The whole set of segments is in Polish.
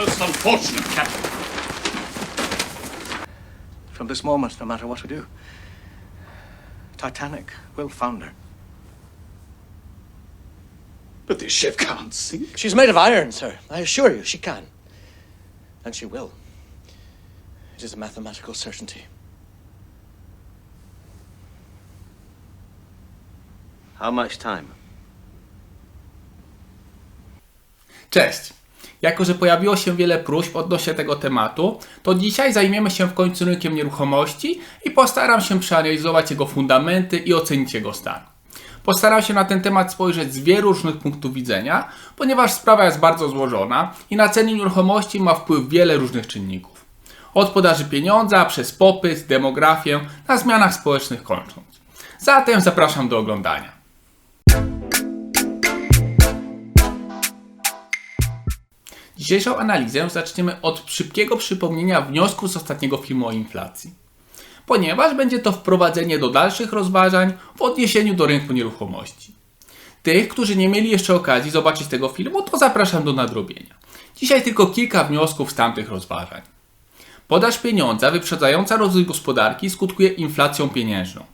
Most unfortunate, Captain. From this moment, no matter what we do, Titanic will founder. But this ship can't sink. She's made of iron, sir. I assure you, she can. And she will. It is a mathematical certainty. How much time? Cześć! Jako, że pojawiło się wiele próśb odnośnie tego tematu, to dzisiaj zajmiemy się w końcu rynkiem nieruchomości i postaram się przeanalizować jego fundamenty i ocenić jego stan. Postaram się na ten temat spojrzeć z wielu różnych punktów widzenia, ponieważ sprawa jest bardzo złożona i na ceny nieruchomości ma wpływ wiele różnych czynników. Od podaży pieniądza, przez popyt, demografię, na zmianach społecznych kończąc. Zatem zapraszam do oglądania. Dzisiejszą analizę zaczniemy od szybkiego przypomnienia wniosków z ostatniego filmu o inflacji. Ponieważ będzie to wprowadzenie do dalszych rozważań w odniesieniu do rynku nieruchomości. Tych, którzy nie mieli jeszcze okazji zobaczyć tego filmu, to zapraszam do nadrobienia. Dzisiaj tylko kilka wniosków z tamtych rozważań. Podaż pieniądza wyprzedzająca rozwój gospodarki skutkuje inflacją pieniężną.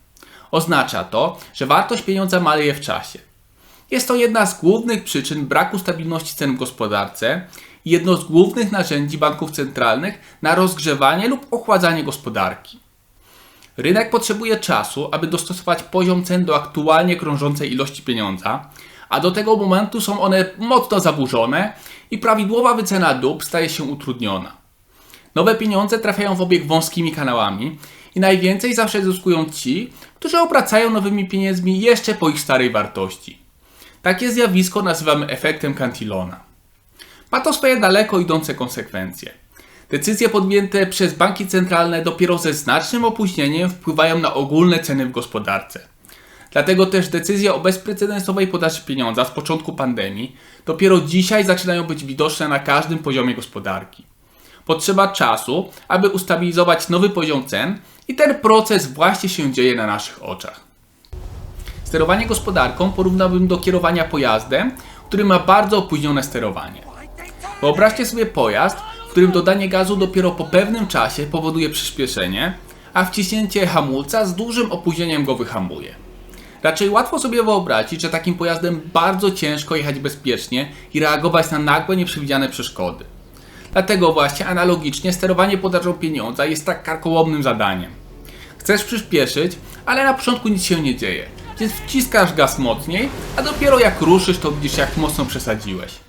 Oznacza to, że wartość pieniądza maleje w czasie. Jest to jedna z głównych przyczyn braku stabilności cen w gospodarce jedno z głównych narzędzi banków centralnych na rozgrzewanie lub ochładzanie gospodarki. Rynek potrzebuje czasu, aby dostosować poziom cen do aktualnie krążącej ilości pieniądza, a do tego momentu są one mocno zaburzone i prawidłowa wycena dóbr staje się utrudniona. Nowe pieniądze trafiają w obieg wąskimi kanałami i najwięcej zawsze zyskują ci, którzy obracają nowymi pieniędzmi jeszcze po ich starej wartości. Takie zjawisko nazywamy efektem Cantillona. Ma to swoje daleko idące konsekwencje. Decyzje podjęte przez banki centralne dopiero ze znacznym opóźnieniem wpływają na ogólne ceny w gospodarce. Dlatego też decyzje o bezprecedensowej podaży pieniądza z początku pandemii dopiero dzisiaj zaczynają być widoczne na każdym poziomie gospodarki. Potrzeba czasu, aby ustabilizować nowy poziom cen i ten proces właśnie się dzieje na naszych oczach. Sterowanie gospodarką porównałbym do kierowania pojazdem, który ma bardzo opóźnione sterowanie. Wyobraźcie sobie pojazd, w którym dodanie gazu dopiero po pewnym czasie powoduje przyspieszenie, a wciśnięcie hamulca z dużym opóźnieniem go wyhamuje. Raczej łatwo sobie wyobrazić, że takim pojazdem bardzo ciężko jechać bezpiecznie i reagować na nagłe, nieprzewidziane przeszkody. Dlatego właśnie analogicznie sterowanie podażą pieniądza jest tak karkołomnym zadaniem. Chcesz przyspieszyć, ale na początku nic się nie dzieje, więc wciskasz gaz mocniej, a dopiero jak ruszysz, to widzisz jak mocno przesadziłeś.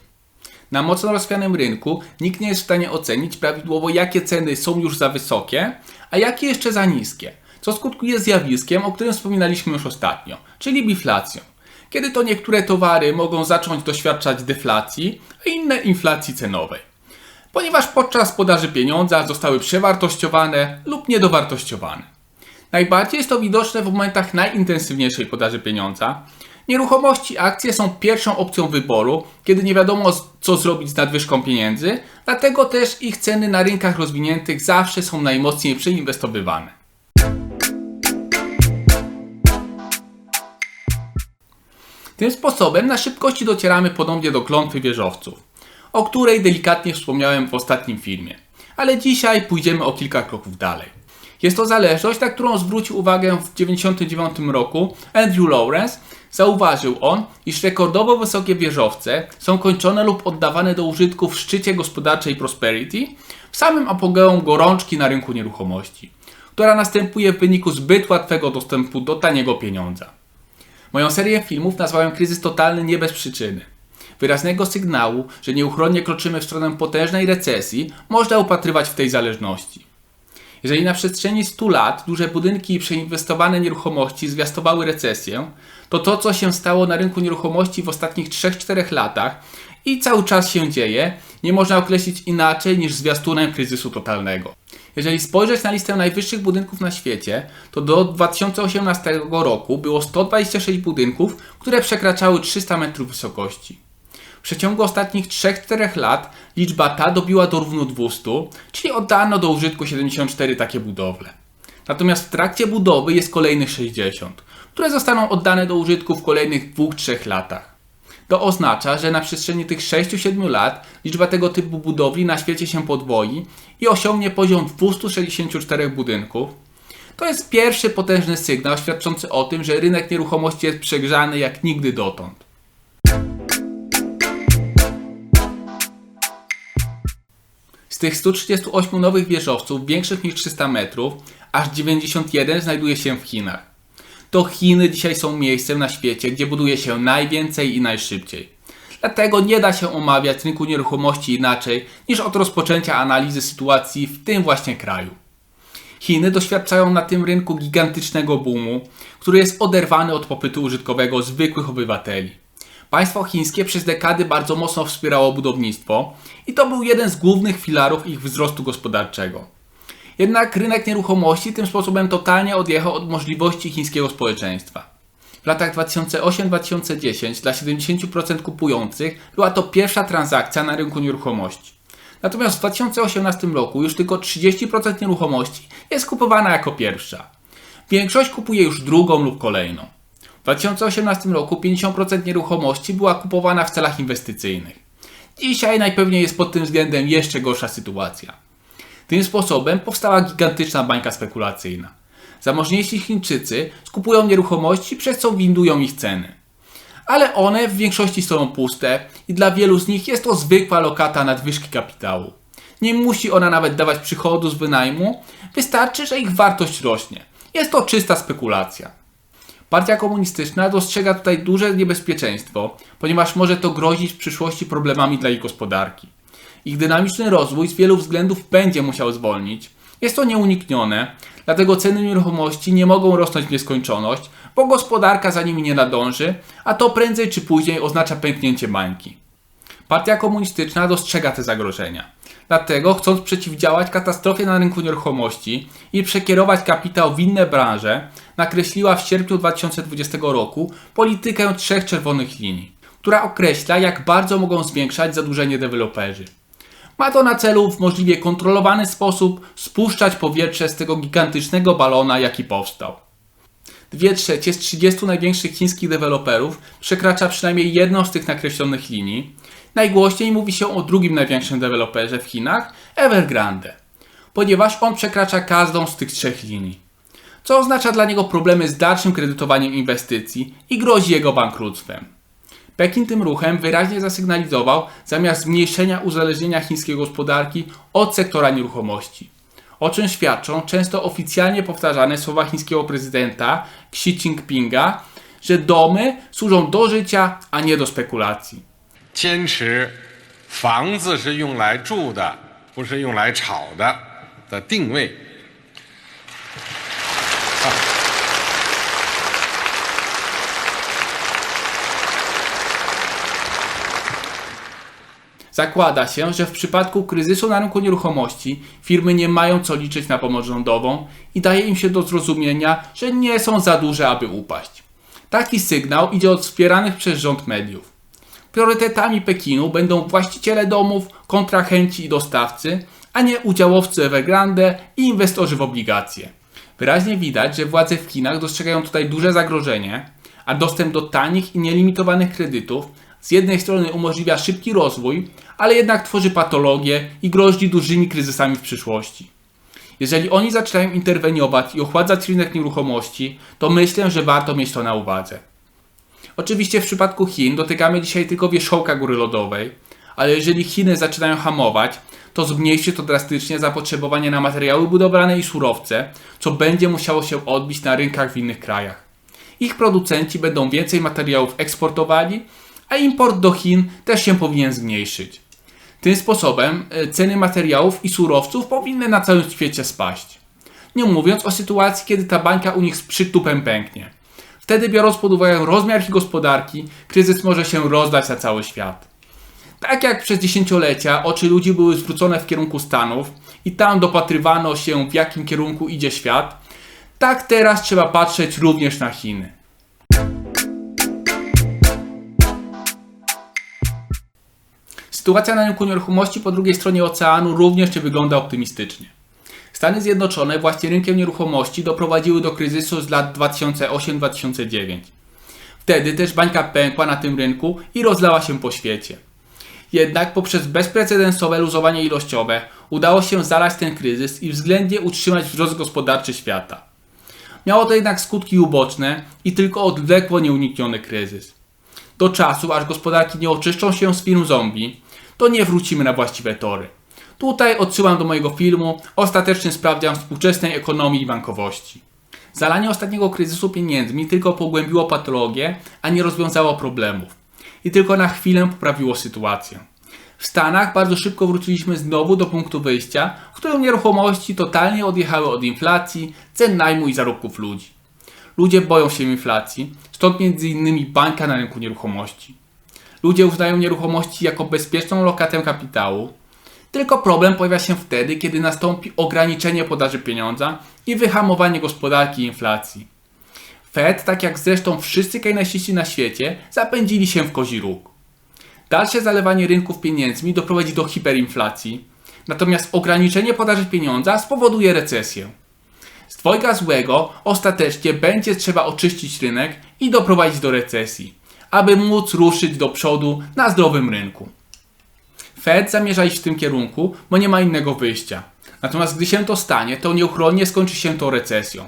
Na mocno rozwianym rynku nikt nie jest w stanie ocenić prawidłowo, jakie ceny są już za wysokie, a jakie jeszcze za niskie, co skutkuje zjawiskiem, o którym wspominaliśmy już ostatnio, czyli biflacją. Kiedy to niektóre towary mogą zacząć doświadczać deflacji, a inne inflacji cenowej. Ponieważ podczas podaży pieniądza zostały przewartościowane lub niedowartościowane. Najbardziej jest to widoczne w momentach najintensywniejszej podaży pieniądza. Nieruchomości, akcje są pierwszą opcją wyboru, kiedy nie wiadomo co zrobić z nadwyżką pieniędzy, dlatego też ich ceny na rynkach rozwiniętych zawsze są najmocniej przeinwestowywane. Tym sposobem na szybkości docieramy ponownie do klątwy wieżowców, o której delikatnie wspomniałem w ostatnim filmie. Ale dzisiaj pójdziemy o kilka kroków dalej. Jest to zależność, na którą zwrócił uwagę w 1999 roku Andrew Lawrence. Zauważył on, iż rekordowo wysokie wieżowce są kończone lub oddawane do użytku w szczycie gospodarczej prosperity, w samym apogeum gorączki na rynku nieruchomości, która następuje w wyniku zbyt łatwego dostępu do taniego pieniądza. Moją serię filmów nazwałem Kryzys Totalny nie bez przyczyny. Wyraźnego sygnału, że nieuchronnie kroczymy w stronę potężnej recesji, można upatrywać w tej zależności. Jeżeli na przestrzeni 100 lat duże budynki i przeinwestowane nieruchomości zwiastowały recesję, to to, co się stało na rynku nieruchomości w ostatnich 3-4 latach i cały czas się dzieje, nie można określić inaczej niż zwiastunem kryzysu totalnego. Jeżeli spojrzeć na listę najwyższych budynków na świecie, to do 2018 roku było 126 budynków, które przekraczały 300 metrów wysokości. W przeciągu ostatnich 3-4 lat liczba ta dobiła do równo 200, czyli oddano do użytku 74 takie budowle. Natomiast w trakcie budowy jest kolejnych 60, które zostaną oddane do użytku w kolejnych 2-3 latach. To oznacza, że na przestrzeni tych 6-7 lat liczba tego typu budowli na świecie się podwoi i osiągnie poziom 264 budynków. To jest pierwszy potężny sygnał świadczący o tym, że rynek nieruchomości jest przegrzany jak nigdy dotąd. Z tych 138 nowych wieżowców, większych niż 300 metrów, aż 91 znajduje się w Chinach. To Chiny dzisiaj są miejscem na świecie, gdzie buduje się najwięcej i najszybciej. Dlatego nie da się omawiać rynku nieruchomości inaczej niż od rozpoczęcia analizy sytuacji w tym właśnie kraju. Chiny doświadczają na tym rynku gigantycznego boomu, który jest oderwany od popytu użytkowego zwykłych obywateli. Państwo chińskie przez dekady bardzo mocno wspierało budownictwo i to był jeden z głównych filarów ich wzrostu gospodarczego. Jednak rynek nieruchomości tym sposobem totalnie odjechał od możliwości chińskiego społeczeństwa. W latach 2008-2010 dla 70% kupujących była to pierwsza transakcja na rynku nieruchomości. Natomiast w 2018 roku już tylko 30% nieruchomości jest kupowana jako pierwsza. Większość kupuje już drugą lub kolejną. W 2018 roku 50% nieruchomości była kupowana w celach inwestycyjnych. Dzisiaj najpewniej jest pod tym względem jeszcze gorsza sytuacja. Tym sposobem powstała gigantyczna bańka spekulacyjna. Zamożniejsi Chińczycy skupują nieruchomości, przez co windują ich ceny. Ale one w większości są puste i dla wielu z nich jest to zwykła lokata nadwyżki kapitału. Nie musi ona nawet dawać przychodu z wynajmu, wystarczy, że ich wartość rośnie. Jest to czysta spekulacja. Partia komunistyczna dostrzega tutaj duże niebezpieczeństwo, ponieważ może to grozić w przyszłości problemami dla jej gospodarki. Ich dynamiczny rozwój z wielu względów będzie musiał zwolnić. Jest to nieuniknione, dlatego ceny nieruchomości nie mogą rosnąć w nieskończoność, bo gospodarka za nimi nie nadąży, a to prędzej czy później oznacza pęknięcie bańki. Partia komunistyczna dostrzega te zagrożenia. Dlatego, chcąc przeciwdziałać katastrofie na rynku nieruchomości i przekierować kapitał w inne branże, nakreśliła w sierpniu 2020 roku politykę trzech czerwonych linii, która określa, jak bardzo mogą zwiększać zadłużenie deweloperzy. Ma to na celu w możliwie kontrolowany sposób spuszczać powietrze z tego gigantycznego balona, jaki powstał. Dwie trzecie z 30 największych chińskich deweloperów przekracza przynajmniej jedną z tych nakreślonych linii. Najgłośniej mówi się o drugim największym deweloperze w Chinach, Evergrande, ponieważ on przekracza każdą z tych trzech linii. Co oznacza dla niego problemy z dalszym kredytowaniem inwestycji i grozi jego bankructwem. Pekin tym ruchem wyraźnie zasygnalizował zamiast zmniejszenia uzależnienia chińskiej gospodarki od sektora nieruchomości. O czym świadczą często oficjalnie powtarzane słowa chińskiego prezydenta Xi Jinpinga, że domy służą do życia, a nie do spekulacji. 坚持房子是用来住的，不是用来炒的的定位。 Zakłada się, że w przypadku kryzysu na rynku nieruchomości firmy nie mają co liczyć na pomoc rządową i daje im się do zrozumienia, że nie są za duże, aby upaść. Taki sygnał idzie od wspieranych przez rząd mediów. Priorytetami Pekinu będą właściciele domów, kontrahenci i dostawcy, a nie udziałowcy Evergrande i inwestorzy w obligacje. Wyraźnie widać, że władze w Chinach dostrzegają tutaj duże zagrożenie, a dostęp do tanich i nielimitowanych kredytów z jednej strony umożliwia szybki rozwój, ale jednak tworzy patologię i grozi dużymi kryzysami w przyszłości. Jeżeli oni zaczynają interweniować i ochładzać rynek nieruchomości, to myślę, że warto mieć to na uwadze. Oczywiście w przypadku Chin dotykamy dzisiaj tylko wierzchołka góry lodowej, ale jeżeli Chiny zaczynają hamować, to zmniejszy to drastycznie zapotrzebowanie na materiały budowlane i surowce, co będzie musiało się odbić na rynkach w innych krajach. Ich producenci będą więcej materiałów eksportowali, a import do Chin też się powinien zmniejszyć. Tym sposobem e, ceny materiałów i surowców powinny na całym świecie spaść. Nie mówiąc o sytuacji, kiedy ta bańka u nich z przytupem pęknie. Wtedy, biorąc pod uwagę rozmiar ich gospodarki, kryzys może się rozdać na cały świat. Tak jak przez dziesięciolecia oczy ludzi były zwrócone w kierunku Stanów i tam dopatrywano się, w jakim kierunku idzie świat, tak teraz trzeba patrzeć również na Chiny. Sytuacja na rynku nieruchomości po drugiej stronie oceanu również nie wygląda optymistycznie. Stany Zjednoczone właśnie rynkiem nieruchomości doprowadziły do kryzysu z lat 2008-2009. Wtedy też bańka pękła na tym rynku i rozlała się po świecie. Jednak poprzez bezprecedensowe luzowanie ilościowe udało się zalać ten kryzys i względnie utrzymać wzrost gospodarczy świata. Miało to jednak skutki uboczne i tylko odwlekło nieunikniony kryzys. Do czasu, aż gospodarki nie oczyszczą się z firm zombie, to nie wrócimy na właściwe tory. Tutaj odsyłam do mojego filmu Ostateczny sprawdzian współczesnej ekonomii i bankowości. Zalanie ostatniego kryzysu pieniędzmi tylko pogłębiło patologię, a nie rozwiązało problemów. I tylko na chwilę poprawiło sytuację. W Stanach bardzo szybko wróciliśmy znowu do punktu wyjścia, w którym nieruchomości totalnie odjechały od inflacji, cen najmu i zarobków ludzi. Ludzie boją się inflacji, stąd między innymi bańka na rynku nieruchomości. Ludzie uznają nieruchomości jako bezpieczną lokatę kapitału. Tylko problem pojawia się wtedy, kiedy nastąpi ograniczenie podaży pieniądza i wyhamowanie gospodarki i inflacji. Fed, tak jak zresztą wszyscy keynesiści na świecie, zapędzili się w kozi róg. Dalsze zalewanie rynków pieniędzmi doprowadzi do hiperinflacji, natomiast ograniczenie podaży pieniądza spowoduje recesję. Z dwojga złego ostatecznie będzie trzeba oczyścić rynek i doprowadzić do recesji, aby móc ruszyć do przodu na zdrowym rynku. Fed zamierza iść w tym kierunku, bo nie ma innego wyjścia. Natomiast gdy się to stanie, to nieuchronnie skończy się to recesją.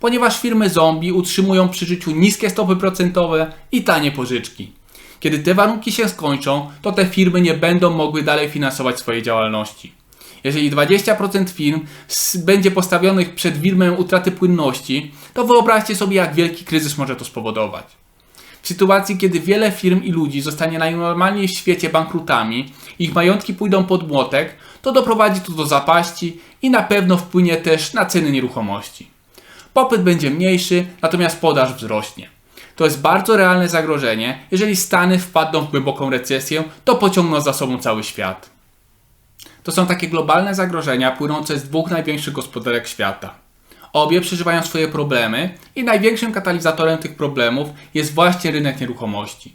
Ponieważ firmy zombie utrzymują przy życiu niskie stopy procentowe i tanie pożyczki. Kiedy te warunki się skończą, to te firmy nie będą mogły dalej finansować swojej działalności. Jeżeli 20% firm będzie postawionych przed widmem utraty płynności, to wyobraźcie sobie, jak wielki kryzys może to spowodować. W sytuacji, kiedy wiele firm i ludzi zostanie najnormalniej w świecie bankrutami, ich majątki pójdą pod młotek, to doprowadzi to do zapaści i na pewno wpłynie też na ceny nieruchomości. Popyt będzie mniejszy, natomiast podaż wzrośnie. To jest bardzo realne zagrożenie. Jeżeli Stany wpadną w głęboką recesję, to pociągną za sobą cały świat. To są takie globalne zagrożenia płynące z dwóch największych gospodarek świata. Obie przeżywają swoje problemy i największym katalizatorem tych problemów jest właśnie rynek nieruchomości.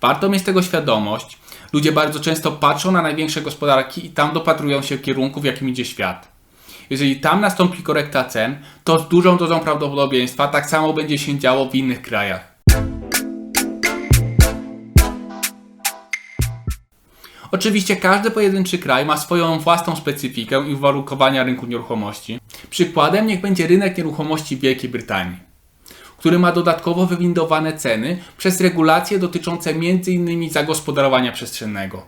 Warto mieć tego świadomość. Ludzie bardzo często patrzą na największe gospodarki i tam dopatrują się kierunku, w jakim idzie świat. Jeżeli tam nastąpi korekta cen, to z dużą dozą prawdopodobieństwa tak samo będzie się działo w innych krajach. Oczywiście każdy pojedynczy kraj ma swoją własną specyfikę i uwarunkowania rynku nieruchomości. Przykładem niech będzie rynek nieruchomości Wielkiej Brytanii, który ma dodatkowo wywindowane ceny przez regulacje dotyczące m.in. zagospodarowania przestrzennego.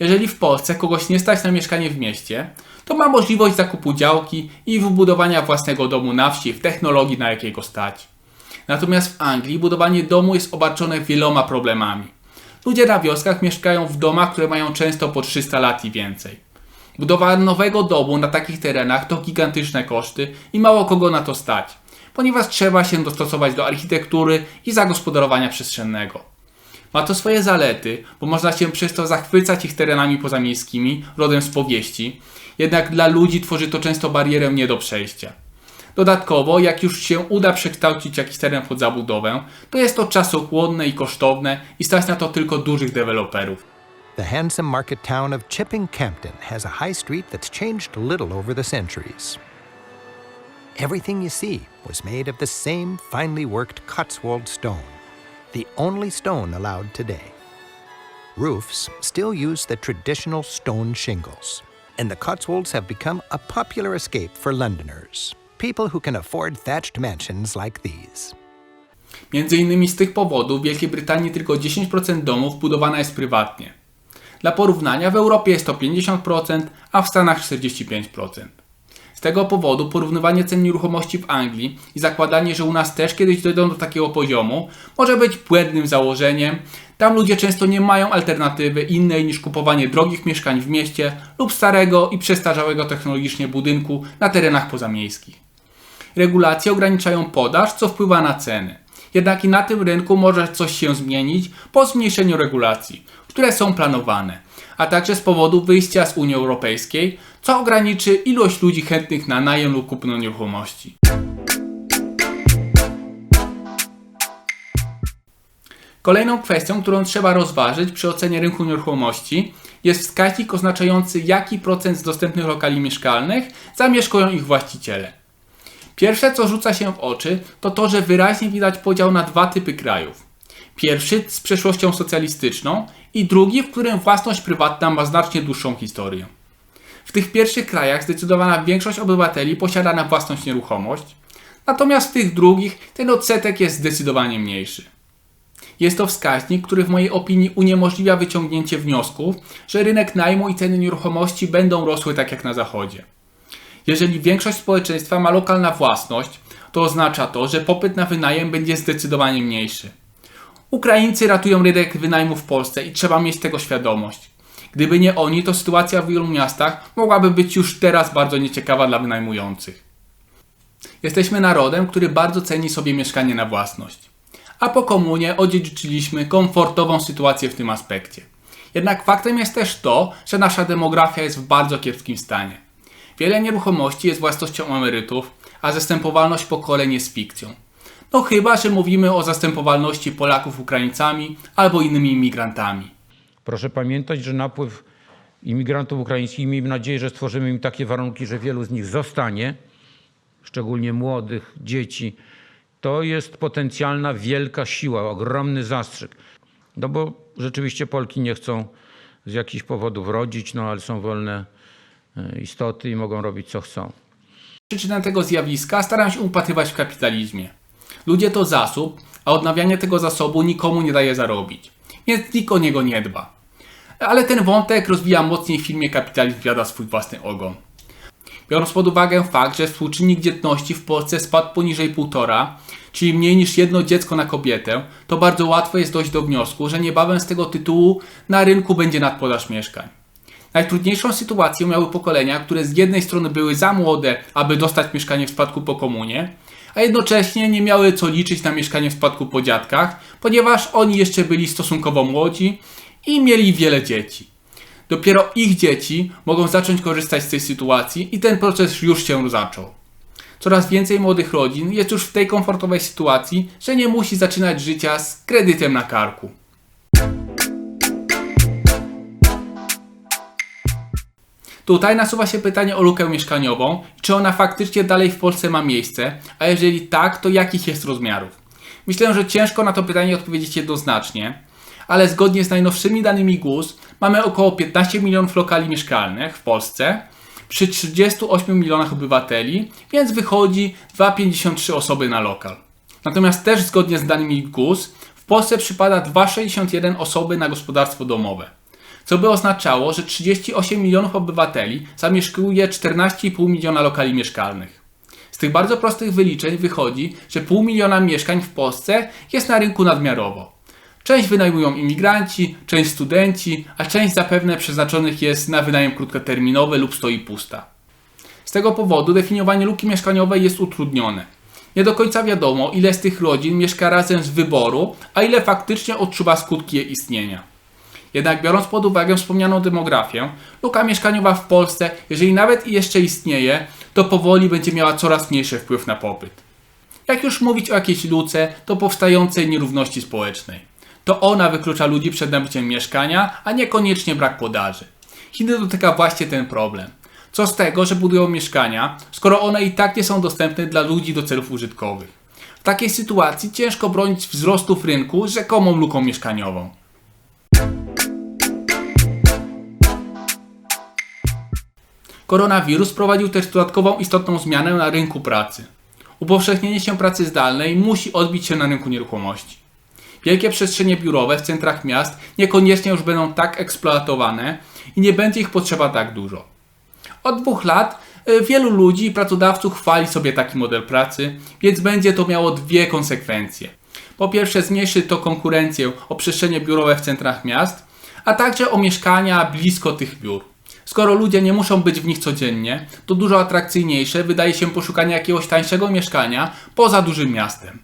Jeżeli w Polsce kogoś nie stać na mieszkanie w mieście, to ma możliwość zakupu działki i wybudowania własnego domu na wsi w technologii, na jakiej go stać. Natomiast w Anglii budowanie domu jest obarczone wieloma problemami. Ludzie na wioskach mieszkają w domach, które mają często po 300 lat i więcej. Budowa nowego domu na takich terenach to gigantyczne koszty i mało kogo na to stać, ponieważ trzeba się dostosować do architektury i zagospodarowania przestrzennego. Ma to swoje zalety, bo można się przez to zachwycać ich terenami pozamiejskimi, rodem z powieści, jednak dla ludzi tworzy to często barierę nie do przejścia. Dodatkowo, jak już się uda przekształcić jakiś teren pod zabudowę, to jest to czasochłonne i kosztowne i stać na to tylko dużych deweloperów. The handsome market town of Chipping Campton has a high street that's changed little over the centuries. Everything you see was made of the same finely worked Cotswold stone, the only stone allowed today. Roofs still use the traditional stone shingles, and the Cotswolds have become a popular escape for Londoners, people who can afford thatched mansions like these. Między innymi z tych powodów w Wielkiej Brytanii tylko 10% domów budowana jest prywatnie. Dla porównania w Europie jest to 50%, a w Stanach 45%. Z tego powodu porównywanie cen nieruchomości w Anglii i zakładanie, że u nas też kiedyś dojdą do takiego poziomu, może być błędnym założeniem. Tam ludzie często nie mają alternatywy innej niż kupowanie drogich mieszkań w mieście lub starego i przestarzałego technologicznie budynku na terenach pozamiejskich. Regulacje ograniczają podaż, co wpływa na ceny. Jednak i na tym rynku może coś się zmienić po zmniejszeniu regulacji, które są planowane, a także z powodu wyjścia z Unii Europejskiej, co ograniczy ilość ludzi chętnych na najem lub kupno nieruchomości. Kolejną kwestią, którą trzeba rozważyć przy ocenie rynku nieruchomości jest wskaźnik oznaczający jaki procent z dostępnych lokali mieszkalnych zamieszkują ich właściciele. Pierwsze, co rzuca się w oczy, to to, że wyraźnie widać podział na dwa typy krajów. Pierwszy z przeszłością socjalistyczną i drugi, w którym własność prywatna ma znacznie dłuższą historię. W tych pierwszych krajach zdecydowana większość obywateli posiada na własność nieruchomość, natomiast w tych drugich ten odsetek jest zdecydowanie mniejszy. Jest to wskaźnik, który w mojej opinii uniemożliwia wyciągnięcie wniosków, że rynek najmu i ceny nieruchomości będą rosły tak jak na zachodzie. Jeżeli większość społeczeństwa ma lokalna własność, to oznacza to, że popyt na wynajem będzie zdecydowanie mniejszy. Ukraińcy ratują rynek wynajmu w Polsce i trzeba mieć tego świadomość. Gdyby nie oni, to sytuacja w wielu miastach mogłaby być już teraz bardzo nieciekawa dla wynajmujących. Jesteśmy narodem, który bardzo ceni sobie mieszkanie na własność. A po komunie odziedziczyliśmy komfortową sytuację w tym aspekcie. Jednak faktem jest też to, że nasza demografia jest w bardzo kiepskim stanie. Wiele nieruchomości jest własnością emerytów, a zastępowalność pokoleń jest fikcją. No chyba, że mówimy o zastępowalności Polaków Ukraińcami albo innymi imigrantami. Proszę pamiętać, że napływ imigrantów ukraińskich, miejmy nadzieję, że stworzymy im takie warunki, że wielu z nich zostanie, szczególnie młodych, dzieci. To jest potencjalna wielka siła, ogromny zastrzyk. No bo rzeczywiście Polki nie chcą z jakichś powodów rodzić, no ale są wolne istoty i mogą robić co chcą. Przyczynę tego zjawiska staram się upatrywać w kapitalizmie. Ludzie to zasób, a odnawianie tego zasobu nikomu nie daje zarobić, więc nikt o niego nie dba. Ale ten wątek rozwija mocniej w filmie Kapitalizm wiada swój własny ogon. Biorąc pod uwagę fakt, że współczynnik dzietności w Polsce spadł poniżej 1,5, czyli mniej niż jedno dziecko na kobietę, to bardzo łatwo jest dojść do wniosku, że niebawem z tego tytułu na rynku będzie nadpodaż mieszkań. Najtrudniejszą sytuację miały pokolenia, które z jednej strony były za młode, aby dostać mieszkanie w spadku po komunie, a jednocześnie nie miały co liczyć na mieszkanie w spadku po dziadkach, ponieważ oni jeszcze byli stosunkowo młodzi i mieli wiele dzieci. Dopiero ich dzieci mogą zacząć korzystać z tej sytuacji i ten proces już się zaczął. Coraz więcej młodych rodzin jest już w tej komfortowej sytuacji, że nie musi zaczynać życia z kredytem na karku. Tutaj nasuwa się pytanie o lukę mieszkaniową, czy ona faktycznie dalej w Polsce ma miejsce, a jeżeli tak, to jakich jest rozmiarów. Myślę, że ciężko na to pytanie odpowiedzieć jednoznacznie, ale zgodnie z najnowszymi danymi GUS mamy około 15 milionów lokali mieszkalnych w Polsce przy 38 milionach obywateli, więc wychodzi 2,53 osoby na lokal. Natomiast też zgodnie z danymi GUS w Polsce przypada 2,61 osoby na gospodarstwo domowe co by oznaczało, że 38 milionów obywateli zamieszkuje 14,5 miliona lokali mieszkalnych. Z tych bardzo prostych wyliczeń wychodzi, że pół miliona mieszkań w Polsce jest na rynku nadmiarowo. Część wynajmują imigranci, część studenci, a część zapewne przeznaczonych jest na wynajem krótkoterminowy lub stoi pusta. Z tego powodu definiowanie luki mieszkaniowej jest utrudnione. Nie do końca wiadomo, ile z tych rodzin mieszka razem z wyboru, a ile faktycznie odczuwa skutki jej istnienia. Jednak biorąc pod uwagę wspomnianą demografię, luka mieszkaniowa w Polsce, jeżeli nawet jeszcze istnieje, to powoli będzie miała coraz mniejszy wpływ na popyt. Jak już mówić o jakiejś luce, to powstającej nierówności społecznej. To ona wyklucza ludzi przed nabyciem mieszkania, a niekoniecznie brak podaży. Chiny dotyka właśnie ten problem. Co z tego, że budują mieszkania, skoro one i tak nie są dostępne dla ludzi do celów użytkowych. W takiej sytuacji ciężko bronić wzrostów rynku rzekomą luką mieszkaniową. Koronawirus wprowadził też dodatkową istotną zmianę na rynku pracy. Upowszechnienie się pracy zdalnej musi odbić się na rynku nieruchomości. Wielkie przestrzenie biurowe w centrach miast niekoniecznie już będą tak eksploatowane i nie będzie ich potrzeba tak dużo. Od dwóch lat y, wielu ludzi i pracodawców chwali sobie taki model pracy, więc będzie to miało dwie konsekwencje. Po pierwsze zmniejszy to konkurencję o przestrzenie biurowe w centrach miast, a także o mieszkania blisko tych biur. Skoro ludzie nie muszą być w nich codziennie, to dużo atrakcyjniejsze wydaje się poszukanie jakiegoś tańszego mieszkania poza dużym miastem.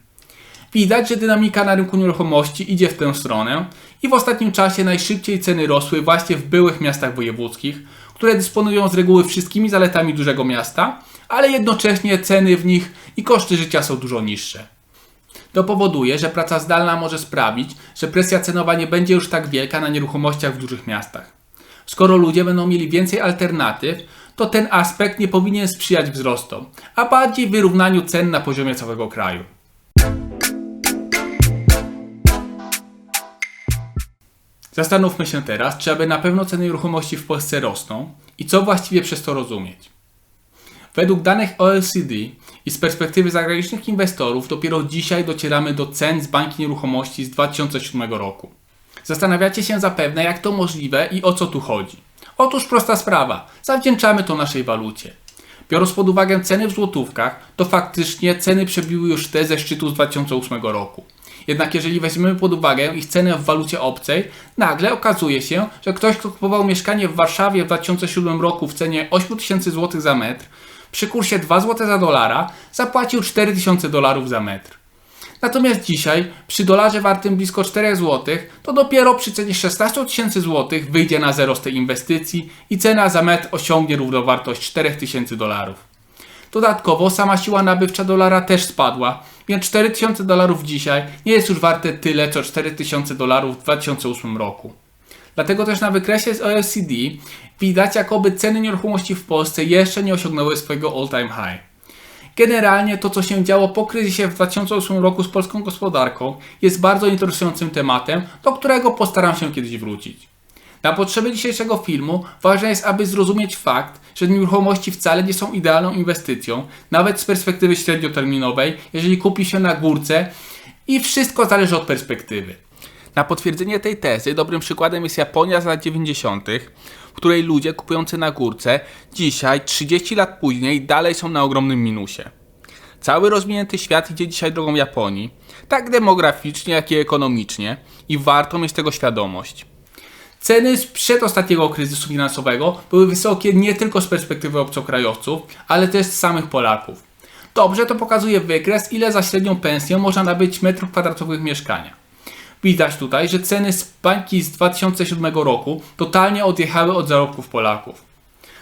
Widać, że dynamika na rynku nieruchomości idzie w tę stronę i w ostatnim czasie najszybciej ceny rosły właśnie w byłych miastach wojewódzkich, które dysponują z reguły wszystkimi zaletami dużego miasta, ale jednocześnie ceny w nich i koszty życia są dużo niższe. To powoduje, że praca zdalna może sprawić, że presja cenowa nie będzie już tak wielka na nieruchomościach w dużych miastach. Skoro ludzie będą mieli więcej alternatyw, to ten aspekt nie powinien sprzyjać wzrostom, a bardziej wyrównaniu cen na poziomie całego kraju. Zastanówmy się teraz, czy aby na pewno ceny nieruchomości w Polsce rosną i co właściwie przez to rozumieć. Według danych OECD i z perspektywy zagranicznych inwestorów dopiero dzisiaj docieramy do cen z bańki nieruchomości z 2007 roku. Zastanawiacie się zapewne, jak to możliwe i o co tu chodzi. Otóż prosta sprawa. Zawdzięczamy to naszej walucie. Biorąc pod uwagę ceny w złotówkach, to faktycznie ceny przebiły już te ze szczytu z 2008 roku. Jednak jeżeli weźmiemy pod uwagę ich cenę w walucie obcej, nagle okazuje się, że ktoś, kto kupował mieszkanie w Warszawie w 2007 roku w cenie 8000 zł za metr, przy kursie 2 zł za dolara, zapłacił 4000 dolarów za metr. Natomiast dzisiaj, przy dolarze wartym blisko 4 zł, to dopiero przy cenie 16 tysięcy zł wyjdzie na zero z tej inwestycji i cena za metr osiągnie równowartość 4000 dolarów. Dodatkowo sama siła nabywcza dolara też spadła, więc 4000 dolarów dzisiaj nie jest już warte tyle co 4000 dolarów w 2008 roku. Dlatego też na wykresie z OECD widać, jakoby ceny nieruchomości w Polsce jeszcze nie osiągnęły swojego all-time high. Generalnie to, co się działo po kryzysie w 2008 roku z polską gospodarką, jest bardzo interesującym tematem, do którego postaram się kiedyś wrócić. Na potrzeby dzisiejszego filmu ważne jest, aby zrozumieć fakt, że nieruchomości wcale nie są idealną inwestycją, nawet z perspektywy średnioterminowej, jeżeli kupi się na górce i wszystko zależy od perspektywy. Na potwierdzenie tej tezy dobrym przykładem jest Japonia z lat 90., w której ludzie kupujący na górce dzisiaj, 30 lat później, dalej są na ogromnym minusie. Cały rozwinięty świat idzie dzisiaj drogą Japonii, tak demograficznie, jak i ekonomicznie, i warto mieć tego świadomość. Ceny sprzed ostatniego kryzysu finansowego były wysokie nie tylko z perspektywy obcokrajowców, ale też z samych Polaków. Dobrze to pokazuje wykres, ile za średnią pensję można nabyć metrów kwadratowych mieszkania. Widać tutaj, że ceny z bańki z 2007 roku totalnie odjechały od zarobków Polaków.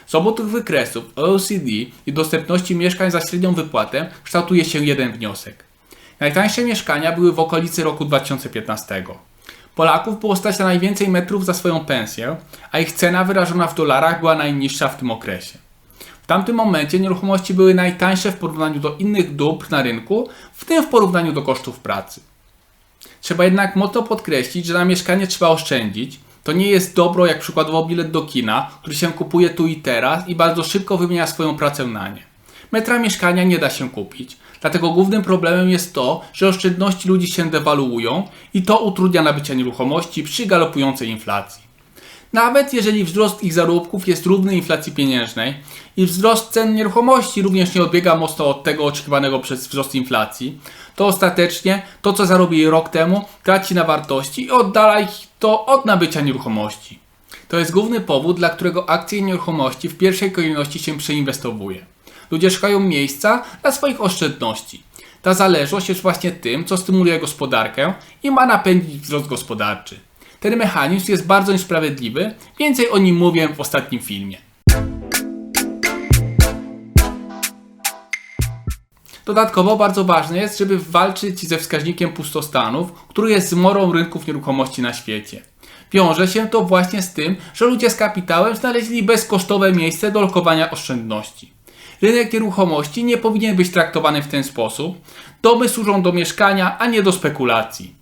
Z obu tych wykresów OECD i dostępności mieszkań za średnią wypłatę kształtuje się jeden wniosek. Najtańsze mieszkania były w okolicy roku 2015. Polaków było stać na najwięcej metrów za swoją pensję, a ich cena wyrażona w dolarach była najniższa w tym okresie. W tamtym momencie nieruchomości były najtańsze w porównaniu do innych dóbr na rynku, w tym w porównaniu do kosztów pracy. Trzeba jednak mocno podkreślić, że na mieszkanie trzeba oszczędzić. To nie jest dobro jak przykładowo bilet do kina, który się kupuje tu i teraz i bardzo szybko wymienia swoją pracę na nie. Metra mieszkania nie da się kupić, dlatego głównym problemem jest to, że oszczędności ludzi się dewaluują i to utrudnia nabycie nieruchomości przy galopującej inflacji. Nawet jeżeli wzrost ich zarobków jest równy inflacji pieniężnej i wzrost cen nieruchomości również nie odbiega mocno od tego oczekiwanego przez wzrost inflacji, to ostatecznie to, co zarobili rok temu, traci na wartości i oddala ich to od nabycia nieruchomości. To jest główny powód, dla którego akcje nieruchomości w pierwszej kolejności się przeinwestowuje. Ludzie szukają miejsca dla swoich oszczędności. Ta zależność jest właśnie tym, co stymuluje gospodarkę i ma napędzić wzrost gospodarczy. Ten mechanizm jest bardzo niesprawiedliwy, więcej o nim mówię w ostatnim filmie. Dodatkowo bardzo ważne jest, żeby walczyć ze wskaźnikiem pustostanów, który jest zmorą rynków nieruchomości na świecie. Wiąże się to właśnie z tym, że ludzie z kapitałem znaleźli bezkosztowe miejsce do lokowania oszczędności. Rynek nieruchomości nie powinien być traktowany w ten sposób. Domy służą do mieszkania, a nie do spekulacji.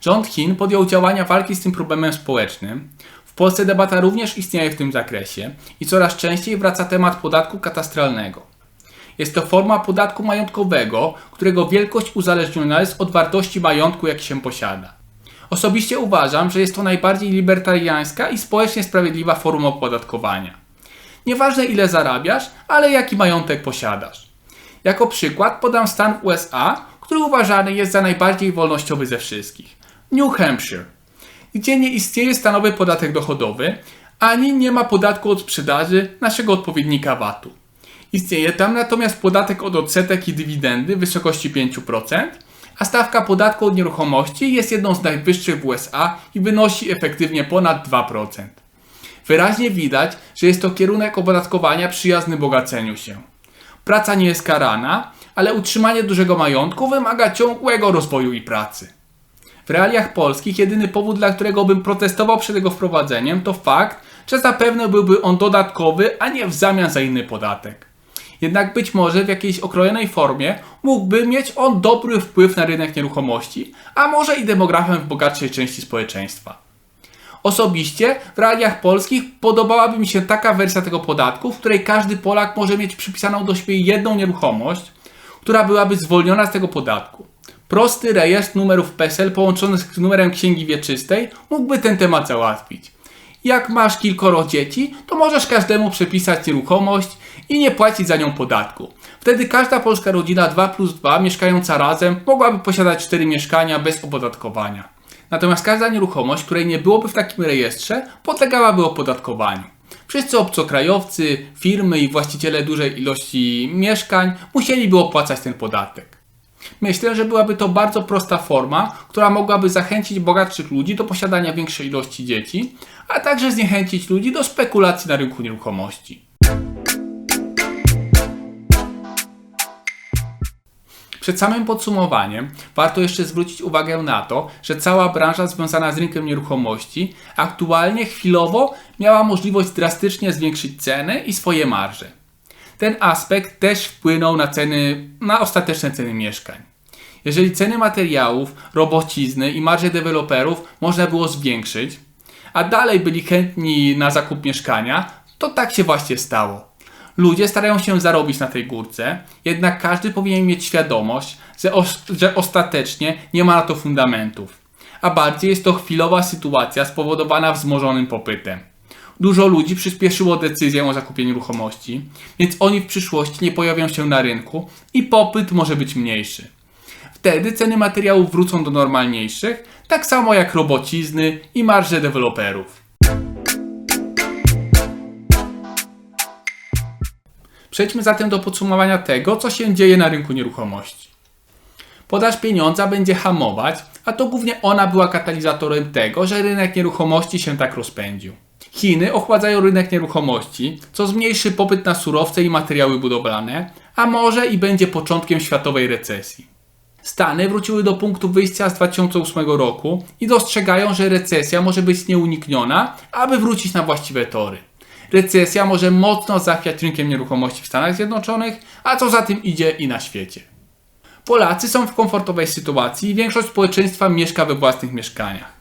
Rząd Chin podjął działania walki z tym problemem społecznym. W Polsce debata również istnieje w tym zakresie i coraz częściej wraca temat podatku katastralnego. Jest to forma podatku majątkowego, którego wielkość uzależniona jest od wartości majątku, jaki się posiada. Osobiście uważam, że jest to najbardziej libertariańska i społecznie sprawiedliwa forma opodatkowania. Nieważne ile zarabiasz, ale jaki majątek posiadasz. Jako przykład podam stan USA, który uważany jest za najbardziej wolnościowy ze wszystkich. New Hampshire, gdzie nie istnieje stanowy podatek dochodowy, ani nie ma podatku od sprzedaży naszego odpowiednika VAT-u. Istnieje tam natomiast podatek od odsetek i dywidendy w wysokości 5%, a stawka podatku od nieruchomości jest jedną z najwyższych w USA i wynosi efektywnie ponad 2%. Wyraźnie widać, że jest to kierunek opodatkowania przyjazny bogaceniu się. Praca nie jest karana, ale utrzymanie dużego majątku wymaga ciągłego rozwoju i pracy. W realiach polskich jedyny powód, dla którego bym protestował przed jego wprowadzeniem, to fakt, że zapewne byłby on dodatkowy, a nie w zamian za inny podatek. Jednak być może w jakiejś okrojonej formie mógłby mieć on dobry wpływ na rynek nieruchomości, a może i demografię w bogatszej części społeczeństwa. Osobiście w realiach polskich podobałaby mi się taka wersja tego podatku, w której każdy Polak może mieć przypisaną do siebie jedną nieruchomość, która byłaby zwolniona z tego podatku. Prosty rejestr numerów PESEL połączony z numerem księgi wieczystej mógłby ten temat załatwić. Jak masz kilkoro dzieci, to możesz każdemu przepisać nieruchomość i nie płacić za nią podatku. Wtedy każda polska rodzina 2 plus 2 mieszkająca razem mogłaby posiadać 4 mieszkania bez opodatkowania. Natomiast każda nieruchomość, której nie byłoby w takim rejestrze, podlegałaby opodatkowaniu. Wszyscy obcokrajowcy, firmy i właściciele dużej ilości mieszkań musieliby opłacać ten podatek. Myślę, że byłaby to bardzo prosta forma, która mogłaby zachęcić bogatszych ludzi do posiadania większej ilości dzieci, a także zniechęcić ludzi do spekulacji na rynku nieruchomości. Przed samym podsumowaniem warto jeszcze zwrócić uwagę na to, że cała branża związana z rynkiem nieruchomości aktualnie chwilowo miała możliwość drastycznie zwiększyć ceny i swoje marże. Ten aspekt też wpłynął na ceny, na ostateczne ceny mieszkań. Jeżeli ceny materiałów, robocizny i marże deweloperów można było zwiększyć, a dalej byli chętni na zakup mieszkania, to tak się właśnie stało. Ludzie starają się zarobić na tej górce, jednak każdy powinien mieć świadomość, że, os- że ostatecznie nie ma na to fundamentów. A bardziej jest to chwilowa sytuacja spowodowana wzmożonym popytem. Dużo ludzi przyspieszyło decyzję o zakupie nieruchomości, więc oni w przyszłości nie pojawią się na rynku i popyt może być mniejszy. Wtedy ceny materiałów wrócą do normalniejszych, tak samo jak robocizny i marże deweloperów. Przejdźmy zatem do podsumowania tego, co się dzieje na rynku nieruchomości. Podaż pieniądza będzie hamować, a to głównie ona była katalizatorem tego, że rynek nieruchomości się tak rozpędził. Chiny ochładzają rynek nieruchomości, co zmniejszy popyt na surowce i materiały budowlane, a może i będzie początkiem światowej recesji. Stany wróciły do punktu wyjścia z 2008 roku i dostrzegają, że recesja może być nieunikniona, aby wrócić na właściwe tory. Recesja może mocno zachwiać rynkiem nieruchomości w Stanach Zjednoczonych, a co za tym idzie i na świecie. Polacy są w komfortowej sytuacji i większość społeczeństwa mieszka we własnych mieszkaniach.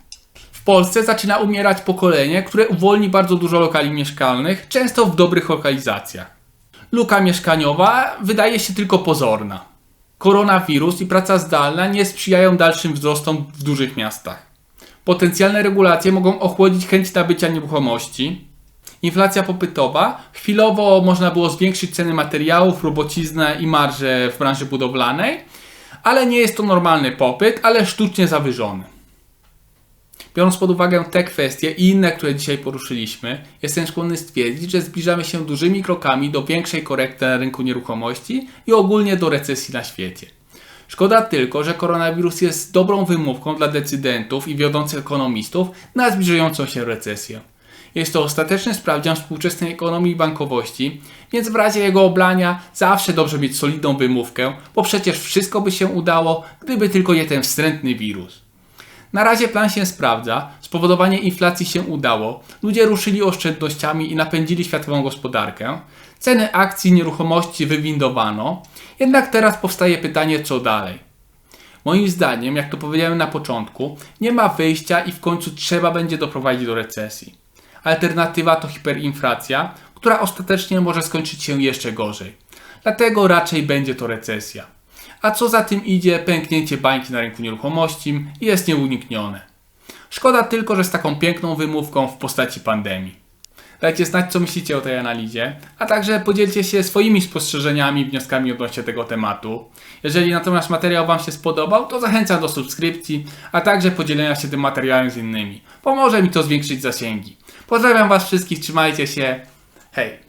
W Polsce zaczyna umierać pokolenie, które uwolni bardzo dużo lokali mieszkalnych, często w dobrych lokalizacjach. Luka mieszkaniowa wydaje się tylko pozorna. Koronawirus i praca zdalna nie sprzyjają dalszym wzrostom w dużych miastach. Potencjalne regulacje mogą ochłodzić chęć nabycia nieruchomości. Inflacja popytowa. Chwilowo można było zwiększyć ceny materiałów, robociznę i marże w branży budowlanej, ale nie jest to normalny popyt, ale sztucznie zawyżony. Biorąc pod uwagę te kwestie i inne, które dzisiaj poruszyliśmy, jestem skłonny stwierdzić, że zbliżamy się dużymi krokami do większej korekty na rynku nieruchomości i ogólnie do recesji na świecie. Szkoda tylko, że koronawirus jest dobrą wymówką dla decydentów i wiodących ekonomistów na zbliżającą się recesję. Jest to ostateczny sprawdzian współczesnej ekonomii i bankowości, więc w razie jego oblania zawsze dobrze mieć solidną wymówkę, bo przecież wszystko by się udało, gdyby tylko nie ten wstrętny wirus. Na razie plan się sprawdza, spowodowanie inflacji się udało, ludzie ruszyli oszczędnościami i napędzili światową gospodarkę, ceny akcji nieruchomości wywindowano, jednak teraz powstaje pytanie co dalej. Moim zdaniem, jak to powiedziałem na początku, nie ma wyjścia i w końcu trzeba będzie doprowadzić do recesji. Alternatywa to hiperinflacja, która ostatecznie może skończyć się jeszcze gorzej. Dlatego raczej będzie to recesja. A co za tym idzie, pęknięcie bańki na rynku nieruchomości jest nieuniknione. Szkoda tylko, że z taką piękną wymówką w postaci pandemii. Dajcie znać, co myślicie o tej analizie, a także podzielcie się swoimi spostrzeżeniami wnioskami odnośnie tego tematu. Jeżeli natomiast materiał Wam się spodobał, to zachęcam do subskrypcji, a także podzielenia się tym materiałem z innymi. Pomoże mi to zwiększyć zasięgi. Pozdrawiam Was wszystkich, trzymajcie się. Hej!